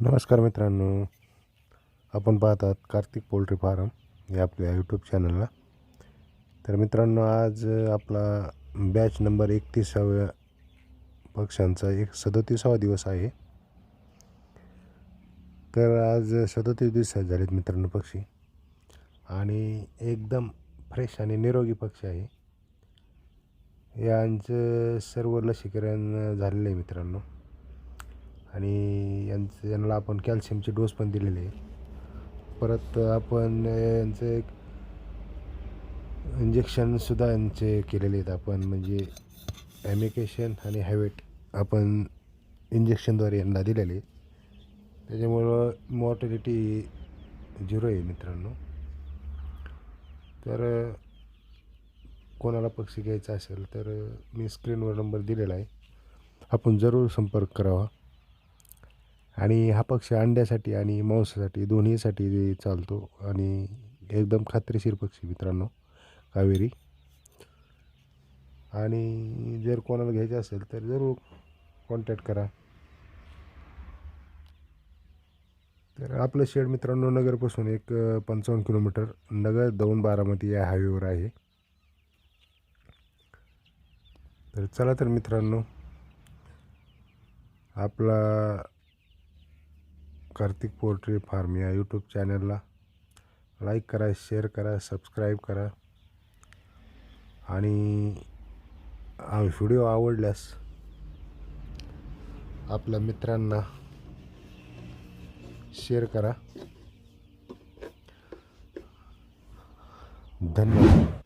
नमस्कार मित्रांनो. आपण पाहतात कार्तिक पोल्ट्री फार्म या आपल्या यूट्यूब चॅनलला तर मित्रांनो आज आपला बॅच नंबर एकतीसाव्या पक्ष्यांचा एक सदोतीसावा दिवस आहे. तर आज सदोतीस दिवस झालेत मित्रांनो पक्षी. आणि एकदम फ्रेश आणि निरोगी पक्षी आहे. यांचं सर्व लसीकरण झालेलं आहे मित्रांनो. आणि यांचं यांना आपण कॅल्शियमचे डोस पण दिलेले आहे परत आपण यांचं एक इंजेक्शनसुद्धा यांचे केलेले आहेत आपण म्हणजे ॲमिकेशन आणि हॅवेट आपण इंजेक्शनद्वारे यांना दिलेले त्याच्यामुळं मॉर्टॅलिटी झिरो आहे मित्रांनो. तर कोणाला पक्षी घ्यायचा असेल तर मी स्क्रीनवर नंबर दिलेला आहे. आपण जरूर संपर्क करावा. आणि हा पक्षी अंड्यासाठी आणि मांसासाठी दोन्हीसाठी चालतो आणि एकदम खात्रीशीर पक्षी मित्रांनो कावेरी. आणि जर कोणाला घ्यायचं असेल तर जरूर कॉन्टॅक्ट करा. तर आपलं शेड मित्रांनो नगरपासून एक पंचावन्न किलोमीटर नगर दौंड बारामती या हायवेवर आहे. तर चला तर मित्रांनो आपला कार्तिक पोल्ट्री फार्म या यूट्यूब चॅनलला लाईक करा शेअर करा सबस्क्राईब करा. आणि हा व्हिडिओ आवडल्यास आपल्या मित्रांना शेअर करा. धन्यवाद.